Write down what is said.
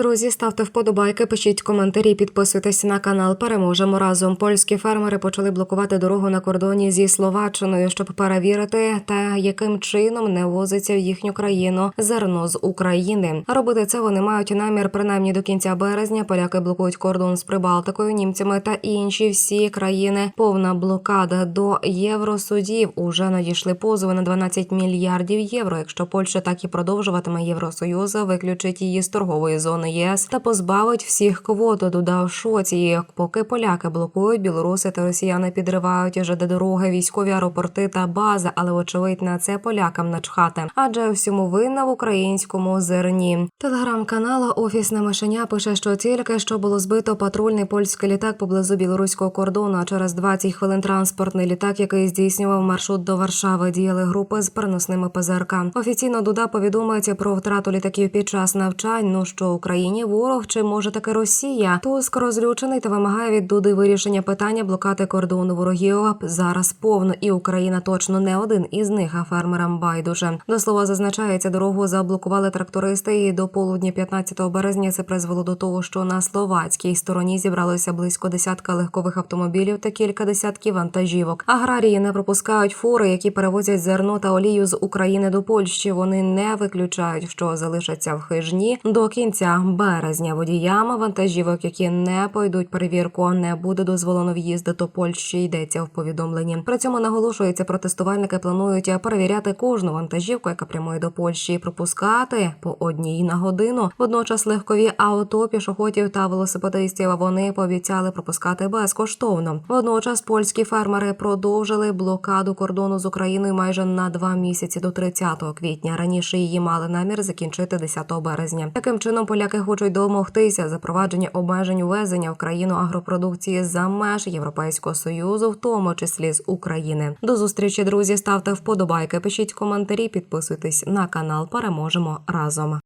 Друзі, ставте вподобайки, пишіть коментарі, підписуйтесь на канал. Переможемо разом. Польські фермери почали блокувати дорогу на кордоні зі Словаччиною, щоб перевірити, та яким чином не возиться в їхню країну зерно з України. Робити це вони мають намір принаймні до кінця березня. Поляки блокують кордон з Прибалтикою, німцями та інші всі країни. Повна блокада до євросудів. Уже надійшли позови на 12 мільярдів євро. Якщо Польща так і продовжуватиме Євросоюз, виключить її з торгової зони ЄС та позбавить всіх квот. Додав Шоці. Поки поляки блокують, білоруси та росіяни підривають ЖД дороги, військові аеропорти та бази, але вочевидь на це полякам начхати. Адже всьому винна в українському зерні. Телеграм-канала Офісне мишеня пише, що тільки що було збито патрульний польський літак поблизу білоруського кордону. А через 20 хвилин транспортний літак, який здійснював маршрут до Варшави, діяли групи з переносними ПЗРК. Офіційно Дуда повідомить про втрату літаків під час навчань. Ну що Україні ворог чи може таки Росія? Туск розлючений та вимагає від Дуди вирішення питання блокати кордону ворогів зараз повно, і Україна точно не один із них. А фермерам байдуже до слова зазначається, дорогу заблокували трактористи. І до полудня 15 березня це призвело до того, що на словацькій стороні зібралося близько десятка легкових автомобілів та кілька десятків вантажівок. Аграрії не пропускають фури, які перевозять зерно та олію з України до Польщі. Вони не виключають, що залишаться в хижні до кінця березня. Водіям вантажівок, які не пройдуть перевірку, не буде дозволено в'їзди до Польщі. Йдеться в повідомленні. При цьому наголошується, протестувальники планують перевіряти кожну вантажівку, яка прямує до Польщі, пропускати по одній на годину. Водночас легкові авто, пішоходів та велосипедистів вони пообіцяли пропускати безкоштовно. Водночас польські фермери продовжили блокаду кордону з Україною майже на два місяці до 30 квітня. Раніше її мали намір закінчити 10 березня. Таким чином поляки хочуть домогтися запровадження обмежень увезення в країну агропродукції за меж Європейського союзу, в тому числі з України. До зустрічі, друзі. Ставте вподобайки, пишіть коментарі, підписуйтесь на канал. Переможемо разом.